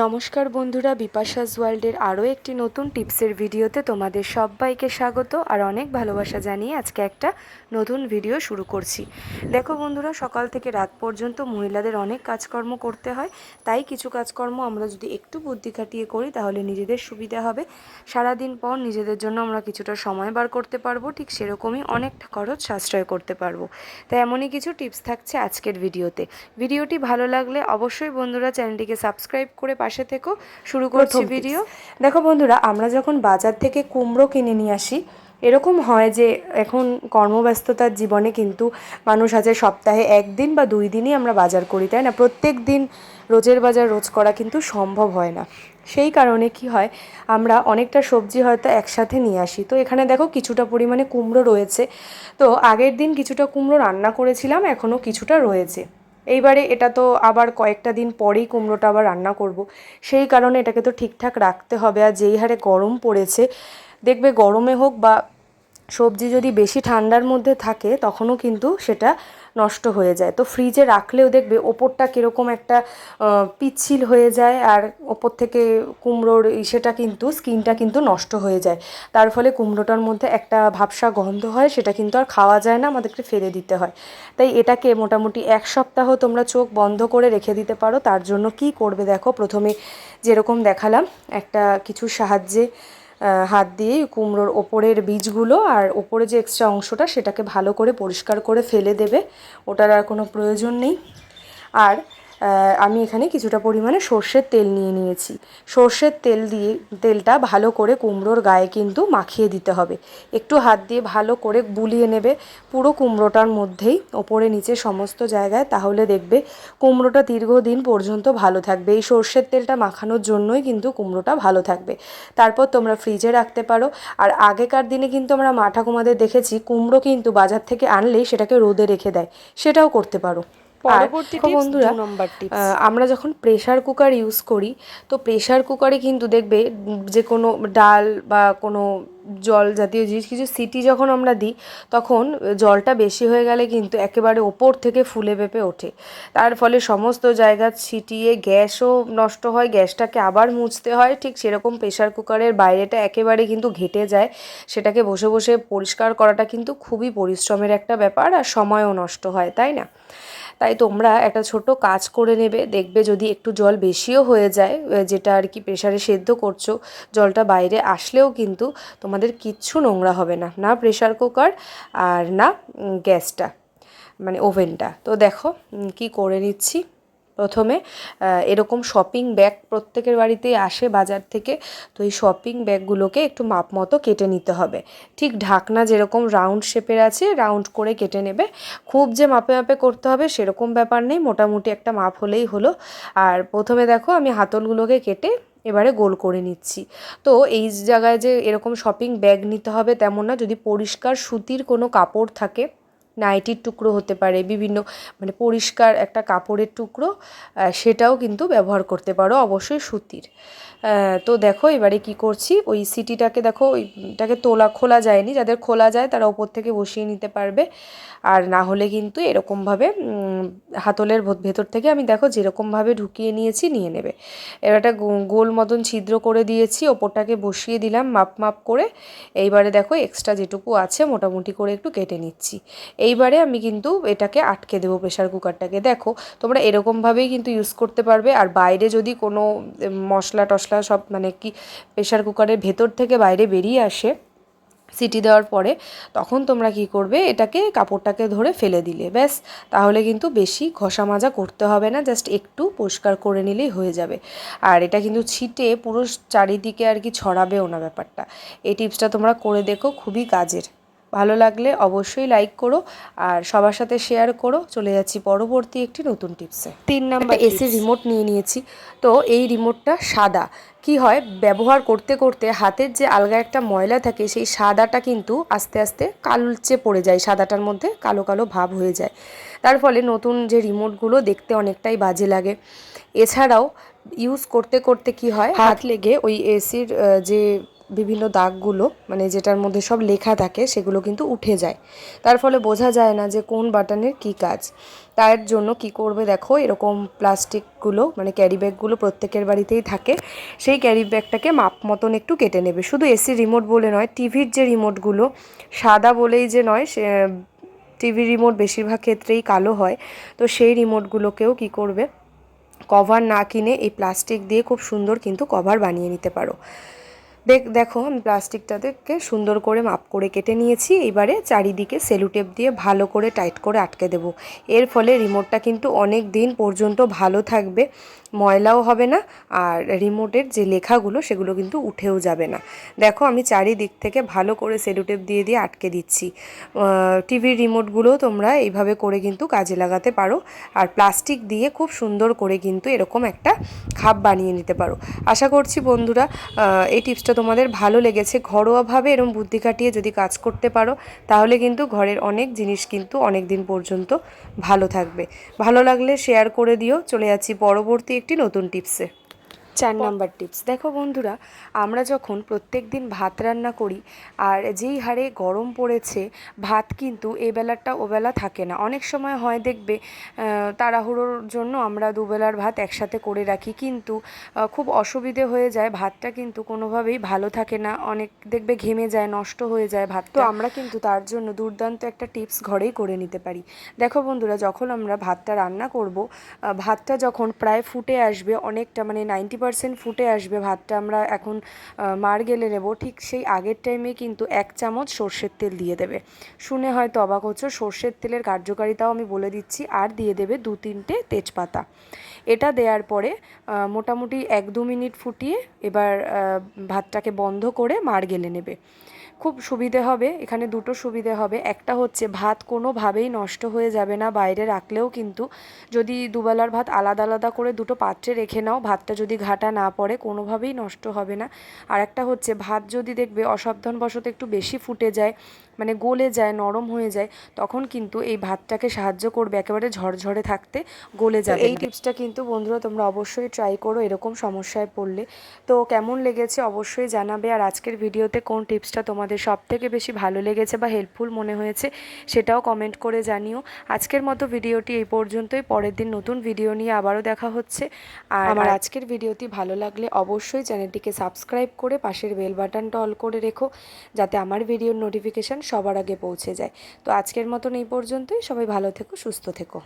নমস্কার বন্ধুরা, বিপাশাস ওয়ার্ল্ডের আরও একটি নতুন টিপসের ভিডিওতে তোমাদের সবাইকে স্বাগত আর অনেক ভালোবাসা জানিয়ে আজকে একটা নতুন ভিডিও শুরু করছি। দেখো বন্ধুরা, সকাল থেকে রাত পর্যন্ত মহিলাদের অনেক কাজকর্ম করতে হয়, তাই কিছু কাজকর্ম আমরা যদি একটু বুদ্ধি খাটিয়ে করি তাহলে নিজেদের সুবিধা হবে। সারাদিন পর নিজেদের জন্য আমরা কিছুটা সময় বার করতে পারব, ঠিক সেরকমই অনেকটা খরচ সাশ্রয় করতে পারব। তাই এমনই কিছু টিপস থাকছে আজকের ভিডিওতে। ভিডিওটি ভালো লাগলে অবশ্যই বন্ধুরা চ্যানেলটিকে সাবস্ক্রাইব করে পাশে থেকো শুরু করছি ভিডিও দেখো বন্ধুরা আমরা যখন বাজার থেকে কুমড়ো কিনে নিয়ে আসি এরকম হয় যে এখন কর্মব্যস্ততার জীবনে কিন্তু মানুষ আছে সপ্তাহে একদিন বা দুই দিনই আমরা বাজার করি তাই না? প্রত্যেক দিন রোজের বাজার রোজ করা কিন্তু সম্ভব হয় না। সেই কারণে কি হয় আমরা অনেকটা সবজি হয়তো একসাথে নিয়ে আসি। তো এখানে দেখো কিছুটা পরিমাণে কুমড়ো রয়েছে। তো আগের দিন কিছুটা কুমড়ো রান্না করেছিলাম এখনও কিছুটা রয়েছে। এইবারে এটা তো আবার কয়েকটা দিন পরেই কুমড়োটা আবার রান্না করব। সেই কারণে এটাকে তো ঠিকঠাক রাখতে হবে আর যেই হারে গরম পড়েছে, দেখবে গরমে হোক বা সবজি যদি বেশি ঠান্ডার মধ্যে থাকে, তখনও কিন্তু সেটা নষ্ট হয়ে যায়। তো ফ্রিজে রাখলেও দেখবে ওপরটা কীরকম একটা পিচ্ছিল হয়ে যায় আর ওপর থেকে কুমড়োর সেটা কিন্তু, স্কিনটা কিন্তু নষ্ট হয়ে যায়। তার ফলে কুমড়োটার মধ্যে একটা ভাবসা গন্ধ হয়, সেটা কিন্তু আর খাওয়া যায় না, আমাদেরকে ফেলে দিতে হয়। তাই এটাকে মোটামুটি এক সপ্তাহ তোমরা চোখ বন্ধ করে রেখে দিতে পারো। তার জন্য কি করবে দেখো, প্রথমে যেরকম দেখালাম, একটা কিছু সাহায্যে হাত দিয়ে কুমড়োর ওপরের বীজগুলো আর ওপরে যে এক্সট্রা অংশটা সেটাকে ভালো করে পরিষ্কার করে ফেলে দেবে, ওটার আর কোনো প্রয়োজন নেই। আর আমি এখানে কিছুটা পরিমাণে সর্ষের তেল নিয়ে নিয়েছি। সর্ষের তেল দিয়ে, তেলটা ভালো করে কুমড়োর গায়ে কিন্তু মাখিয়ে দিতে হবে। একটু হাত দিয়ে ভালো করে বুলিয়ে নেবে পুরো কুমড়োটার মধ্যেই, ওপরে নিচে সমস্ত জায়গায়, তাহলে দেখবে কুমড়োটা দীর্ঘদিন পর্যন্ত ভালো থাকবে। এই সর্ষের তেলটা মাখানোর জন্যই কিন্তু কুমড়োটা ভালো থাকবে। তারপর তোমরা ফ্রিজে রাখতে পারো। আর আগেকার দিনে কিন্তু আমরা মা ঠাকুমাদের দেখেছি, কুমড়ো কিন্তু বাজার থেকে আনলেই সেটাকে রোদে রেখে দেয়। সেটাও করতে পারো। বন্ধুরা আমরা যখন প্রেশার কুকার ইউজ করি তো প্রেশার কুকারে কিন্তু দেখবে যে কোনো ডাল বা কোনো জল জাতীয় জিনিস কিছু সিটি যখন আমরা দিই তখন জলটা বেশি হয়ে গেলে কিন্তু একেবারে ওপর থেকে ফুলে পেঁপে ওঠে। তার ফলে সমস্ত জায়গা ছিটিয়ে গ্যাসও নষ্ট হয় গ্যাসটাকে আবার মুছতে হয়। ঠিক সেরকম প্রেশার কুকারের বাইরেটা একেবারে কিন্তু ঘেটে যায়। সেটাকে বসে বসে পরিষ্কার করাটা কিন্তু খুবই পরিশ্রমের একটা ব্যাপার আর সময়ও নষ্ট হয় তাই না? তাই তোমরা একটা ছোট কাজ করে নেবে। দেখবে যদি একটু জল বেশিও হয়ে যায় যেটা আর কি প্রেশারে সেদ্ধ করছ, জলটা বাইরে আসলেও কিন্তু তোমাদের কিচ্ছু নোংরা হবে না। না প্রেশার কুকার আর না গ্যাসটা মানে ওভেনটা। তো দেখো কি করে নিচ্ছি। প্রথমে এরকম শপিং ব্যাগ প্রত্যেকের বাড়িতেই আসে বাজার থেকে, তো এই শপিং ব্যাগগুলোকে একটু মাপ মতো কেটে নিতে হবে। ঠিক ঢাকনা যেরকম রাউন্ড শেপের আছে রাউন্ড করে কেটে নেবে। খুব যে মাপে মাপে করতে হবে সেরকম ব্যাপার নেই, মোটামুটি একটা মাপ হলেই হলো। আর প্রথমে দেখো আমি হাতলগুলোকে কেটে এবারে গোল করে নিচ্ছি। তো এই জায়গায় যে এরকম শপিং ব্যাগ নিতে হবে তেমন না, যদি পরিষ্কার সুতির কোনো কাপড় থাকে নাইটির টুকরো হতে পারে, বিভিন্ন মানে পরিষ্কার একটা কাপড়ের টুকরো সেটাও কিন্তু ব্যবহার করতে পারো অবশ্যই সুতির। তো দেখো এবারে কি করছি? ওই সিটিটাকে দেখো ওইটাকে তোলা, খোলা যায়নি। যাদের খোলা যায় তারা ওপর থেকে বসিয়ে নিতে পারবে। আর না হলে কিন্তু এরকমভাবে হাতলের ভেতর থেকে আমি দেখো যেরকমভাবে ঢুকিয়ে নিয়েছি নিয়ে নেবে। এবার একটা গোল মতন ছিদ্র করে দিয়েছি, ওপরটাকে বসিয়ে দিলাম মাপ মাপ করে। এইবারে দেখো এক্সট্রা যেটুকু আছে মোটামুটি করে একটু কেটে নিচ্ছি। এইবারে আমি কিন্তু এটাকে আটকে দেবো প্রেশার কুকারটাকে দেখো, তোমরা এরকমভাবেই কিন্তু ইউজ করতে পারবে। আর বাইরে যদি কোনো মশলা টশলা সব মানে কি প্রেশার কুকারের ভেতর থেকে বাইরে বেরিয়ে আসে, সিটি দেওয়ার পরে তখন তোমরা কি করবে? এটাকে কাপড়টাকে ধরে ফেলে দিলে। ব্যাস, তাহলে কিন্তু বেশি ঘষা মাজা করতে হবে না জাস্ট একটু পরিষ্কার করে নিলেই হয়ে যাবে। আর এটা কিন্তু ছিটে পুরো চারিদিকে আর কি ছড়াবেও না ব্যাপারটা। এই টিপসটা তোমরা করে দেখো, খুবই কাজের। ভালো লাগলে অবশ্যই লাইক করো আর সবার সাথে শেয়ার করো। চলে যাচ্ছি পরবর্তী একটি নতুন টিপসে তিন নাম্বার এসি রিমোট নিয়ে নিয়েছি। তো এই রিমোটটা সাদা। কি হয় ব্যবহার করতে করতে হাতের যে আলগা একটা ময়লা থাকে সেই সাদাটা কিন্তু আস্তে আস্তে কালচে পড়ে যায়। সাদাটার মধ্যে কালো কালো ভাব হয়ে যায়। তার ফলে নতুন যে রিমোটগুলো দেখতে অনেকটাই বাজে লাগে। এছাড়াও ইউজ করতে করতে কি হয় হাত লেগে ওই এসির যে বিভিন্ন দাগগুলো মানে যেটার মধ্যে সব লেখা থাকে, সেগুলো কিন্তু উঠে যায়। তার ফলে বোঝা যায় না যে কোন বাটনের কী কাজ। তার জন্য কি করবে দেখো, এরকম প্লাস্টিকগুলো মানে ক্যারি ব্যাগগুলো প্রত্যেকের বাড়িতেই থাকে। সেই ক্যারি ব্যাগটাকে মাপ মতন একটু কেটে নেবে। শুধু এসি রিমোট বলে নয়, টিভির যে রিমোটগুলো সাদা বলেই যে নয়, সে, টিভি রিমোট বেশিরভাগ ক্ষেত্রেই কালো হয়। তো সেই রিমোটগুলোকেও কি করবে? কভার না কিনে এই প্লাস্টিক দিয়ে খুব সুন্দর কিন্তু কভার বানিয়ে নিতে পারো। দেখ, দেখো, আমি প্লাস্টিকটাকে সুন্দর করে মাপ করে কেটে নিয়েছি। এবারে চারিদিকে সেলুটেপ দিয়ে ভালো করে টাইট করে আটকে দেবো। এর ফলে রিমোটটা কিন্তু অনেক দিন পর্যন্ত ভালো থাকবে, ময়লাও হবে না, আর রিমোটের যে লেখাগুলো, সেগুলো কিন্তু উঠেও যাবে না। দেখো, আমি চারিদিক থেকে ভালো করে সেলুটেপ দিয়ে দিয়ে আটকে দিচ্ছি। টিভির রিমোটগুলোও তোমরা এইভাবে করে কিন্তু কাজে লাগাতে পারো। আর প্লাস্টিক দিয়ে খুব সুন্দর করে কিন্তু এরকম একটা খাপ বানিয়ে নিতে পারো। আশা করছি বন্ধুরা এই টিপসটা তোমাদের ভালো লেগেছে, ঘরোয়াভাবে এরম বুদ্ধি কাটিয়ে যদি কাজ করতে পারো, তাহলে কিন্তু ঘরের অনেক জিনিস কিন্তু অনেক দিন পর্যন্ত ভালো থাকবে। ভালো লাগলে শেয়ার করে দিও। চলে যাচ্ছি পরবর্তী একটি নতুন টিপসে চার নাম্বার টিপস দেখো বন্ধুরা আমরা যখন প্রত্যেক দিন ভাত রান্না করি আর যেই হারে গরম পড়েছে ভাত কিন্তু এবেলাটা ওবেলা থাকে না। অনেক সময় হয় দেখবে তাড়াহুড়োর জন্য আমরা দুবেলার ভাত একসাথে করে রাখি কিন্তু খুব অসুবিধে হয়ে যায় ভাতটা কিন্তু কোনোভাবেই ভালো থাকে না। অনেক দেখবে ঘেমে যায় নষ্ট হয়ে যায় ভাত তো আমরা কিন্তু তার জন্য দুর্দান্ত একটা টিপস ঘরেই করে নিতে পারি। দেখো বন্ধুরা যখন আমরা ভাতটা রান্না করব ভাতটা যখন প্রায় ফুটে আসবে অনেকটা মানে নাইনটি পারসেন্ট ফুটে আসবে ভাতটা, আমরা এখন মার গেলে নেব। ঠিক সেই আগের টাইমে কিন্তু এক চামচ সর্ষের তেল দিয়ে দেবে। শুনে হয়তো অবাক হচ্ছে, সর্ষের তেলের কার্যকারিতাও আমি বলে দিচ্ছি। আর দিয়ে দেবে দু তিনটে তেজপাতা। এটা দেওয়ার পরে মোটামুটি এক দু মিনিট ফুটিয়ে এবার ভাতটাকে বন্ধ করে মার গেলে নেবে। খুব সুবিধে হবে, এখানে দুটো সুবিধে হবে। একটা হচ্ছে, ভাত কোনোভাবেই নষ্ট হয়ে যাবে না, বাইরে রাখলেও কিন্তু যদি দুবেলার ভাত আলাদা আলাদা করে দুটো পাত্রে রেখে নাও, ভাতটা যদি ঘাটা না পড়ে, কোনোভাবেই নষ্ট হবে না। আর একটা হচ্ছে, ভাত যদি দেখবে অসাবধানবশত একটু বেশি ফুটে যায় মানে গলে যায় নরম হয়ে যায় তখন কিন্তু এই ভাতটাকে সাহায্য করবে একেবারে ঝরঝরে থাকতে গলে যাবে। এই টিপসটা কিন্তু বন্ধুরা তোমরা অবশ্যই ট্রাই করো এরকম সমস্যায় পড়লে। তো কেমন লেগেছে অবশ্যই জানাবে। আর আজকের ভিডিওতে কোন টিপসটা তোমাদের সব থেকে বেশি ভালো লেগেছে বা হেল্পফুল মনে হয়েছে সেটাও কমেন্ট করে জানিও। আজকের মতো ভিডিওটি এই পর্যন্তই। পরের দিন নতুন ভিডিও নিয়ে আবারও দেখা হচ্ছে। আর আমার আজকের ভিডিওটি ভালো লাগলে অবশ্যই চ্যানেলটিকে সাবস্ক্রাইব করে পাশের বেল বাটনটা অল করে রেখো যাতে আমার ভিডিওর নোটিফিকেশান সবার আগে পৌঁছে যায়। তো আজকের মতন এই পর্যন্তই। সবাই ভালো থেকো সুস্থ থেকো।